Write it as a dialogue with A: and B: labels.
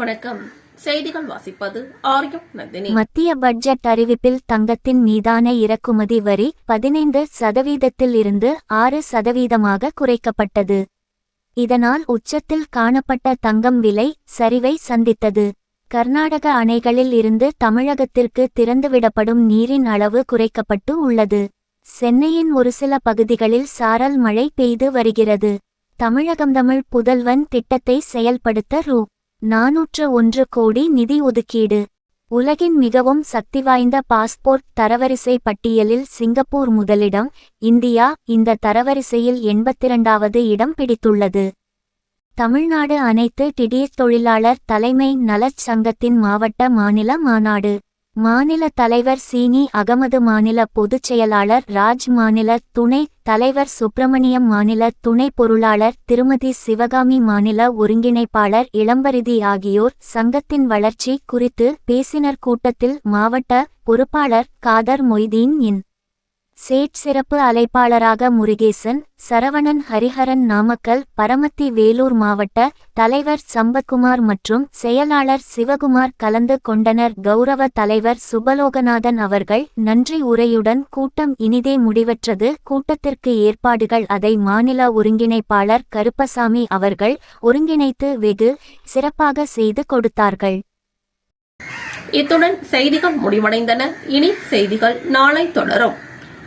A: வணக்கம். செய்திகள் வாசிப்பது ஆரியம் நந்தினி.
B: மத்திய பட்ஜெட் அறிவிப்பில் தங்கத்தின் மீதான இறக்குமதி வரி பதினைந்து சதவீதத்தில் இருந்து ஆறு சதவீதமாக குறைக்கப்பட்டது. இதனால் உச்சத்தில் காணப்பட்ட தங்கம் விலை சரிவை சந்தித்தது. கர்நாடக அணைகளில் இருந்து தமிழகத்திற்கு திறந்துவிடப்படும் நீரின் அளவு குறைக்கப்பட்டு உள்ளது. சென்னையின் ஒரு சில பகுதிகளில் சாரல் மழை பெய்து வருகிறது. தமிழகம் தமிழ் புதல்வன் திட்டத்தை செயல்படுத்த ரூ. நாநூற்று ஒன்று கோடி நிதி ஒதுக்கீடு. உலகின் மிகவும் சக்தி வாய்ந்த பாஸ்போர்ட் தரவரிசை பட்டியலில் சிங்கப்பூர் முதலிடம் இந்தியா இந்த தரவரிசையில் எண்பத்திரண்டாவது இடம் பிடித்துள்ளது. தமிழ்நாடு அனைத்து திடீர் தொழிலாளர் தலைமை நலச் சங்கத்தின் மாவட்ட மாநில மாநாடு. மாநில தலைவர் சீனி அகமது மாநில பொதுச் செயலாளர் ராஜ் மாநில துணை தலைவர் சுப்பிரமணியம் மாநில துணை பொருளாளர் திருமதி சிவகாமி மாநில ஒருங்கிணைப்பாளர் இளம்பரிதி ஆகியோர் சங்கத்தின் வளர்ச்சி குறித்து பேசினர். கூட்டத்தில் மாவட்ட பொறுப்பாளர் காதர் மொய்தீன் இன். சேட் சிறப்பு அழைப்பாளராக முருகேசன் சரவணன் ஹரிஹரன் நாமக்கல் பரமத்தி வேலூர் மாவட்ட தலைவர் சம்பத்குமார் மற்றும் செயலாளர் சிவகுமார் கலந்து கொண்டனர். கௌரவ தலைவர் சுபலோகநாதன் அவர்கள் நன்றி உரையுடன் கூட்டம் இனிதே முடிவற்றது. கூட்டத்திற்கு ஏற்பாடுகள் அதை மாநில ஒருங்கிணைப்பாளர் கருப்பசாமி அவர்கள் ஒருங்கிணைத்து வெகு சிறப்பாக செய்து கொடுத்தார்கள்.
A: இத்துடன் செய்திகள் முடிவடைந்தன. இனி செய்திகள் நாளை தொடரும்.